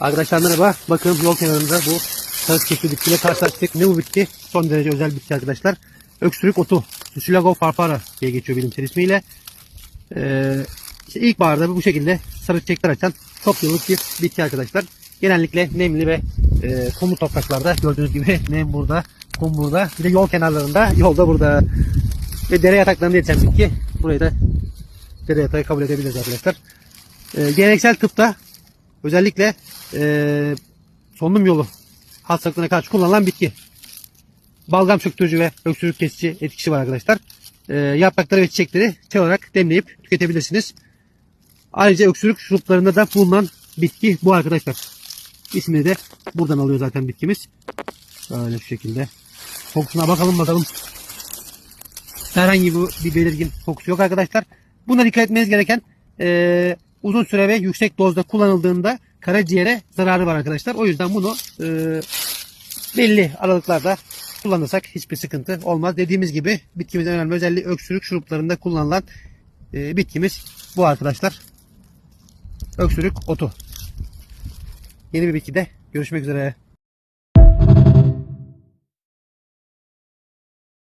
Arkadaşlar merhaba. Bakın yol kenarında bu sarı çiçekli bitkiyle karşılaştık. Ne bu bitki? Son derece özel bitki arkadaşlar. Öksürük otu. Tussilago farfara diye geçiyor bilimsel ismiyle. Ee, işte ilkbaharda bu şekilde sarı çiçekler açan çok yıllık bir bitki arkadaşlar. Genellikle nemli ve e, kumlu topraklarda gördüğünüz gibi nem burada, kum burada. Bir de yol kenarlarında, yolda burada. Ve dere yataklarında yetişen bitki. Burayı da dere yatağı kabul edebiliriz arkadaşlar. Ee, geleneksel tıpta özellikle e, solunum yolu hastalıklarına karşı kullanılan bitki. Balgam söktürücü ve öksürük kesici etkisi var arkadaşlar. Ee, yaprakları ve çiçekleri çay olarak demleyip tüketebilirsiniz. Ayrıca öksürük şuruplarında da bulunan bitki bu arkadaşlar. İsmini de buradan alıyor zaten bitkimiz. Böyle şu şekilde. Kokusuna bakalım bakalım. Herhangi bir belirgin kokusu yok arkadaşlar. Buna dikkat etmeniz gereken e, uzun süre ve yüksek dozda kullanıldığında karaciğere zararı var arkadaşlar. O yüzden bunu e, belli aralıklarda kullanırsak hiçbir sıkıntı olmaz. Dediğimiz gibi bitkimizin önemli özelliği öksürük şuruplarında kullanılan e, bitkimiz bu arkadaşlar. Öksürük otu. Yeni bir bitkide görüşmek üzere.